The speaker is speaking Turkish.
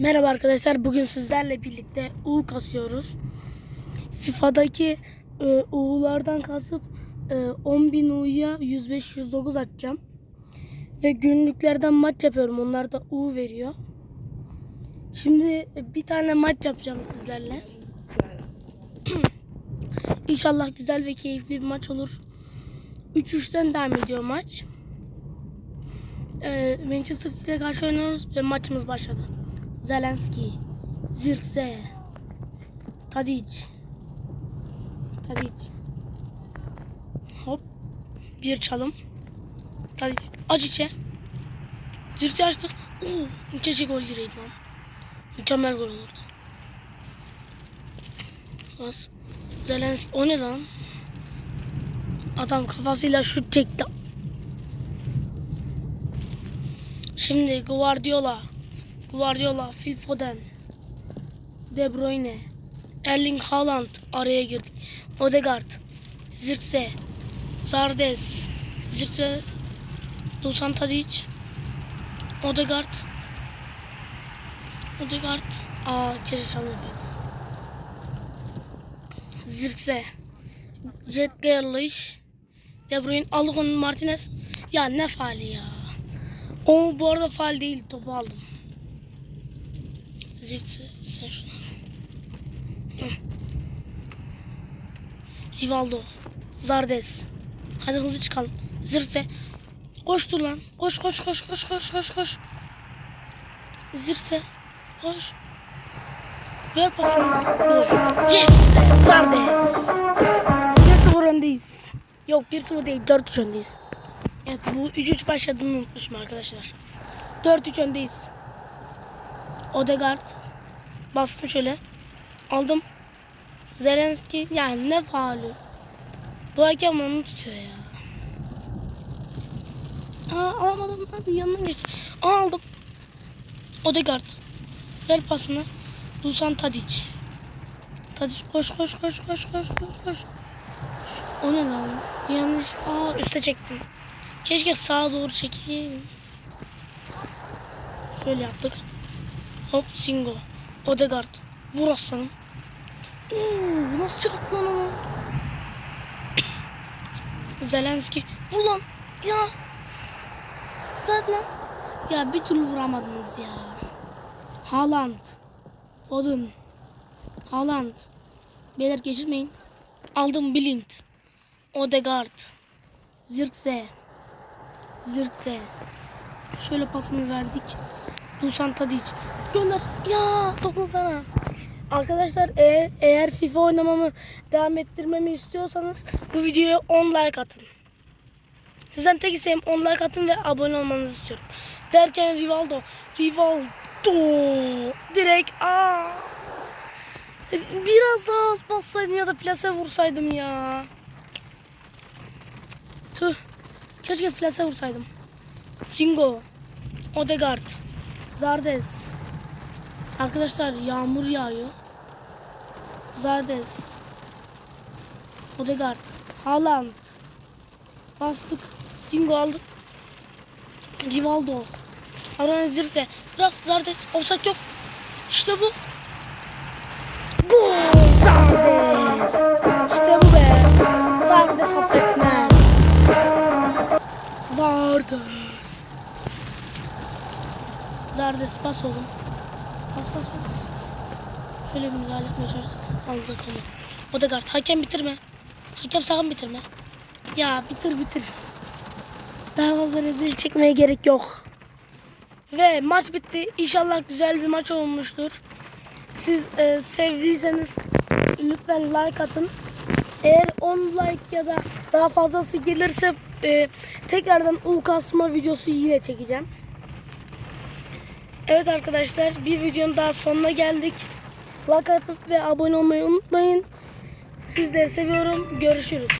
Merhaba arkadaşlar. Bugün sizlerle birlikte U kasıyoruz. FIFA'daki e, U'lardan kasıp e, 10.000 U'ya 105-109 atacağım. Ve günlüklerden maç yapıyorum. Onlar da U veriyor. Şimdi e, bir tane maç yapacağım sizlerle. İnşallah güzel ve keyifli bir maç olur. 3-3'ten devam ediyor maç. E, Manchester City'ye karşı oynuyoruz ve maçımız başladı. Zelenski, Zirkse, Tadic, Tadic. Hop, bir çalım. Tadic, Acıçe. Zirkse açtı. Oo, keşke gol gireydi lan. Mükemmel gol olurdu. Bas. Zelenski, o ne lan? Adam kafasıyla şut çekti. Şimdi Guardiola. Guardiola, Phil Foden, De Bruyne, Erling Haaland araya girdik. Odegaard, Zirkse, Zardes, Zirkse, Dusan Tadic, Odegaard, Odegaard, aa çalım yapaydım. Zirkse, Jet Grealish, De Bruyne, Algon Martinez. Ya ne faali ya. O bu arada faal değil topu aldım. Zirkse sen. Hı. Rivaldo. Zardes. Hadi hızlı çıkalım. Zirkse. Koştur lan. Koş koş koş koş koş koş koş. Zirkse. Koş. Ver pasını. Dur. Yes. Zardes. 1-0 öndeyiz. Yok 1-0 değil 4-3 öndeyiz. Evet bu 3-3 başladığını unutmuşum arkadaşlar. 4-3 öndeyiz. Odegaard. Bastım şöyle. Aldım. Zelenski. Yani ne faulü. Bu hakem onu tutuyor ya. Aa alamadım lan yanına geç. Aa aldım. Odegaard. Ver pasını. Dusan Tadic. Tadic koş koş koş koş koş koş koş. O ne lan? Yanlış. Aa üste çektim. Keşke sağa doğru çekeyim. Şöyle yaptık. Hop Singo. Odegaard. Vur aslanım. Oo, nasıl çıkarttı lan onu? Zelenski. Vur lan. Ya. Zaten. Ya bir türlü vuramadınız ya. Haaland. Foden. Haaland. Beyler geçirmeyin. Aldım Blind. Odegaard. Zirkse. Zirkse. Şöyle pasını verdik. Dusan Tadic. Gönder. Ya dokunsana. Arkadaşlar eğer, eğer FIFA oynamamı devam ettirmemi istiyorsanız bu videoya 10 like atın. Sizden tek isteğim 10 like atın ve abone olmanızı istiyorum. Derken Rivaldo. Rivaldo. Direkt aa. Biraz daha az bassaydım ya da plase vursaydım ya. Tüh. Keşke plase vursaydım. Singo. Odegaard. Zardes. Arkadaşlar yağmur yağıyor. Zardes. Odegaard. Haaland. Bastık. Singo aldık. Rivaldo. Aran Zirkse. Bırak Zardes. Offside yok. İşte bu. Gol Zardes. İşte bu be. Zardes affetmez. Zardes. Zardes pas oğlum. Pas pas pas pas pas. Şöyle bir müdahale etmeye çalıştık. Aldık onu. Odegaard hakem bitirme. Hakem sakın bitirme. Ya bitir bitir. Daha fazla rezil çekmeye gerek yok. Ve maç bitti. İnşallah güzel bir maç olmuştur. Siz e, sevdiyseniz lütfen like atın. Eğer 10 like ya da daha fazlası gelirse e, tekrardan U kasma videosu yine çekeceğim. Evet arkadaşlar bir videonun daha sonuna geldik. Like atıp ve abone olmayı unutmayın. Sizleri seviyorum. Görüşürüz.